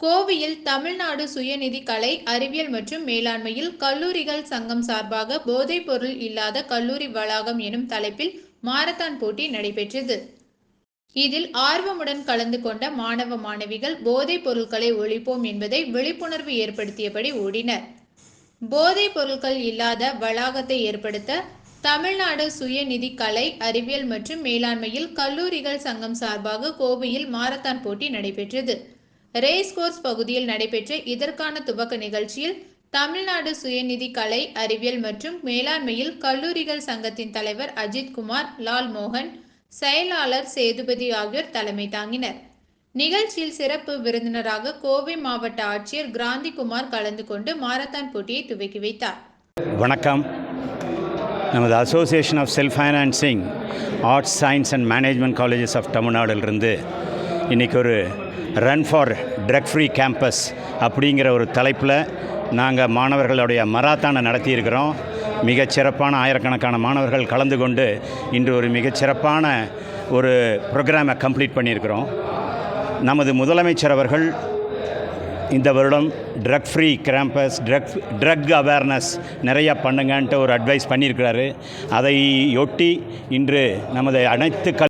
கோவையில் தமிழ்நாடு சுயநிதி கலை அறிவியல் மற்றும் மேலாண்மையில் கல்லூரிகள் சங்கம் சார்பாக போதைப் பொருள் இல்லாத கல்லூரி வளாகம் எனும் தலைப்பில் மாரத்தான் போட்டி நடைபெற்றது. இதில் ஆர்வமுடன் கலந்து கொண்ட மாணவ மாணவிகள் போதைப் பொருட்களை ஒழிப்போம் என்பதை விழிப்புணர்வு ஏற்படுத்தியபடி ஓடினர். போதைப் பொருட்கள் இல்லாத வளாகத்தை ஏற்படுத்த தமிழ்நாடு சுயநிதி கலை அறிவியல் மற்றும் மேலாண்மையில் கல்லூரிகள் சங்கம் சார்பாக கோவையில் மாரத்தான் போட்டி நடைபெற்றது. ரேஸ் கோர்ஸ் பகுதியில் நடைபெற்ற இதற்கான துவக்க நிகழ்ச்சியில் தமிழ்நாடு சுயநிதி கலை அறிவியல் மற்றும் மேலாண்மையில் கல்லூரிகள் சங்கத்தின் தலைவர் அஜித்குமார் லால் மோகன் செயலாளர் சேதுபதி ஆகியோர் தலைமை தாங்கினர். நிகழ்ச்சியில் சிறப்பு விருந்தினராக கோவை மாவட்ட ஆட்சியர் கிராந்திகுமார் கலந்து கொண்டு மாரத்தான் போட்டியை துவக்கி வைத்தார். வணக்கம். நமது association of self financing arts science and management colleges of தமிழ்நாடுலேருந்து இன்றைக்கி ஒரு run for drug free campus அப்படிங்கிற ஒரு தலைப்பில் நாங்கள் மாணவர்களுடைய மராத்தானை நடத்தியிருக்கிறோம். மிகச்சிறப்பான ஆயிரக்கணக்கான மாணவர்கள் கலந்து கொண்டு இன்று ஒரு மிகச்சிறப்பான ஒரு ப்ரோக்ராமை கம்ப்ளீட் பண்ணியிருக்கிறோம். நமது முதலமைச்சர் அவர்கள் இந்த வருடம் drug free campus drug drug awareness நிறையா பண்ணுங்கன்ட்டு ஒரு அட்வைஸ் பண்ணியிருக்கிறாரு. அதையொட்டி இன்று நமது அனைத்து கல்